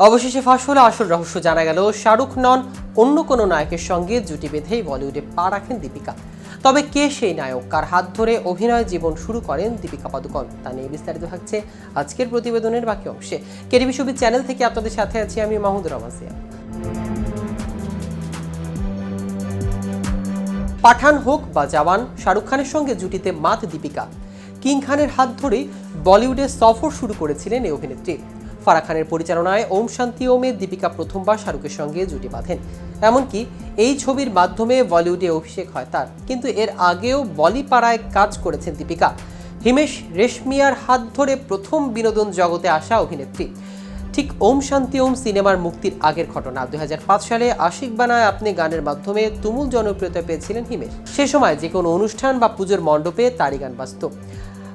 অবশেষে ফাঁস হলো আসল রহস্য জানা গেল, শাহরুখ নন অন্য কোনো নায়কের সঙ্গে জুটি বেঁধেই বলিউডে পা রাখেন দীপিকা। তবে কে সেই নায়ক? কার হাত ধরে অভিনয় জীবন শুরু করেন দীপিকা পাদুকন? তা নিয়ে বিস্তারিত থাকছে আজকের প্রতিবেদনের বাকি অংশে। কেটিভি ছবির চ্যানেল থেকে আপনাদের সাথে আছি আমি মাহমুদ রহমান সিয়া। পাঠান হোক বা জওয়ান, শাহরুখ খানের সঙ্গে জুটিতে মাত দীপিকা। কিং খানের হাত ধরেই বলিউডে সফর শুরু করেছিলেন এই অভিনেত্রী। ফারা খানের পরিচালনায় ওম শান্তি ওমে দীপিকা প্রথমবার শাহরুখের সঙ্গে জুটি বাঁধেন। এমনকি এই ছবির মাধ্যমে বলিউডে অভিষেক হয় তার, কিন্তু এর আগেও বলিপাড়ায় কাজ করেছেন দীপিকা। হিমেশ, রেশমিয়ার হাত ধরে প্রথম বিনোদন জগতে আসা অভিনেত্রী। ঠিক ওম শান্তি ওম সিনেমার মুক্তির আগের ঘটনা। দুই হাজার পাঁচ সালে আশিক বানায় আপনি গানের মাধ্যমে তুমুল জনপ্রিয়তা পেয়েছিলেন হিমেশ। সে সময় যে কোনো অনুষ্ঠান বা পুজোর মণ্ডপে তারই গান বাজত।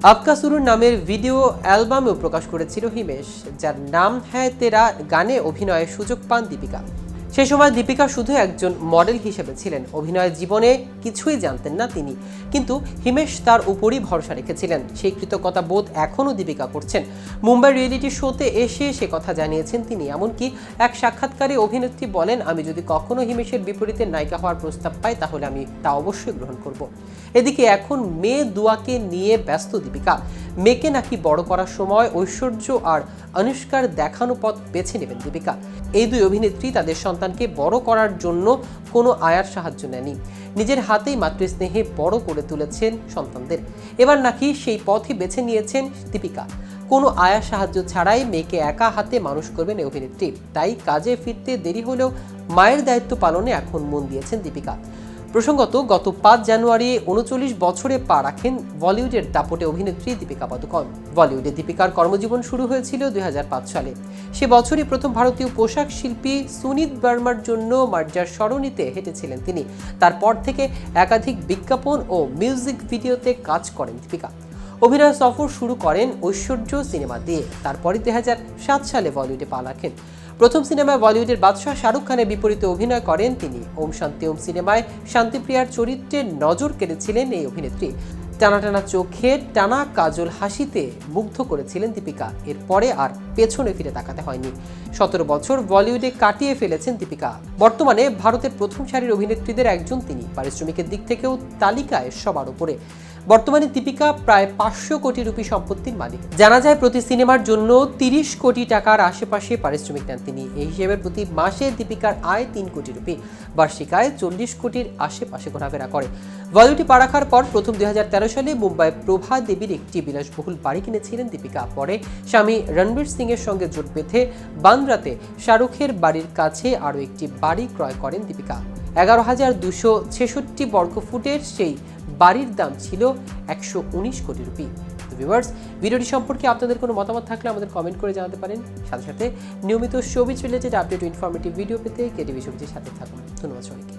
আবকা সুরুর নামের ভিডিও অ্যালবামেও প্রকাশ করেছিল হিমেশ, যার নাম হ্যায় তেরা গানে অভিনয়ের সুযোগ পান দীপিকা। সে সময় দীপিকা শুধু একজন মডেল হিসেবে ছিলেন। অভিনয় জীবনে কিছুই জানতেন না তিনি। কিন্তু হিমেশ তার উপরই ভরসা রেখেছিলেন। সেই কৃতজ্ঞতা বোধ এখনও দীপিকা করছেন। মুম্বাই রিয়েলিটি শোতে এসে সে কথা জানিয়েছেন তিনি। এমনকি এক সাক্ষাৎকারে অভিনেত্রী বলেন, আমি যদি কখনো হিমেশের বিপরীতে নায়িকা হওয়ার প্রস্তাব পাই, তাহলে আমি তা অবশ্যই গ্রহণ করব। এদিকে এখন মেয়ে দুয়াকে নিয়ে ব্যস্ত দীপিকা। মেয়েকে নাকি বড় করার সময় ঐশ্বর্য আর অনুষ্কার দেখানো পথ বেছে নেবেন দীপিকা। এই দুই অভিনেত্রী তাদের সন্তানকে বড় করার জন্য কোনো আয়ার সাহায্য নেয়নি নিজের হাতেই মাতৃস্নেহে বড় করে তুলেছেন সন্তানদের। এবার নাকি সেই পথই বেছে নিয়েছেন দীপিকা। কোনো আয়ার সাহায্য ছাড়াই মেয়েকে একা হাতে মানুষ করবেন এই অভিনেত্রী। তাই কাজে ফিরতে দেরি হলেও মায়ের দায়িত্ব পালনে এখন মন দিয়েছেন দীপিকা। প্রসঙ্গত, গত পাঁচ জানুয়ারি উনচল্লিশ বছরে পা রাখেন বলিউডের দাপটে অভিনেত্রী দীপিকা পাদুকন বলিউডে দীপিকার কর্মজীবন শুরু হয়েছিল দুই হাজার পাঁচ সালে। সে বছরই প্রথম ভারতীয় পোশাক শিল্পী সুনীত বার্মার জন্য মার্জার সরণিতে হেঁটেছিলেন তিনি। তারপর থেকে একাধিক বিজ্ঞাপন ও মিউজিক ভিডিওতে কাজ করেন দীপিকা। অভিনয় সফর শুরু করেন ঐশ্বর্য সিনেমা দিয়ে। তারপরে দুই সাত সালে বলিউডে পা রাখেন। প্রথম সিনেমায় বলিউডের বাদশাহ শাহরুখ খানের বিপরীতে অভিনয় করেন তিনি। ওম শান্তি ওম সিনেমায় শান্তিপ্রিয়ার চরিত্রে নজর কেড়েছিলেন এই অভিনেত্রী। টানা টানা চোখে টানা কাজল হাসিতে মুগ্ধ করেছিলেন দীপিকা। এরপরে আর পেছনে ফিরে তাকাতে হয়নি। সতেরো বছর বলিউডে কাটিয়ে ফেলেছেন দীপিকা। বর্তমানে ভারতের প্রথম সারির অভিনেত্রীদের একজন তিনি। পারিশ্রমিকের দিক থেকেও তালিকায় সবার উপরে। বর্তমানে দীপিকা প্রায় পাঁচশো কোটি রুপি সম্পত্তির মালিক। জানা যায়, প্রতি সিনেমার জন্য তিরিশ কোটি টাকার আশেপাশে পারিশ্রমিক নেন তিনি। এই হিসেবে প্রতি মাসে দীপিকার আয় তিন কোটি রুপি। বার্ষিক আয় চল্লিশ কোটির আশেপাশে ঘোরাফেরা করে। বলিউডে পা রাখার পর প্রথম দুই সালে মুম্বাই প্রভা দেবীর একটি বিলাসবহুল বাড়ি কিনেছিলেন দীপিকা। পরে স্বামী রণবীর সিং এর সঙ্গে জোট বেঁধে বান্দ্রাতে শাহরুখের বাড়ির কাছে আরও একটি বাড়ি ক্রয় করেন দীপিকা। এগারো হাজার দুশো ছেষট্টি বর্গফুটের সেই বাড়ির দাম ছিল একশো উনিশ কোটি রুপি। ভিউয়ার্স ভিডিওটি সম্পর্কে আপনাদের কোনো মতামত থাকলে আমাদের কমেন্ট করে জানাতে পারেন। সাথে সাথে নিয়মিত showbiz related update informative video পেতে কেটিভি সবজির সাথে থাকুন। ধন্যবাদ সবাইকে।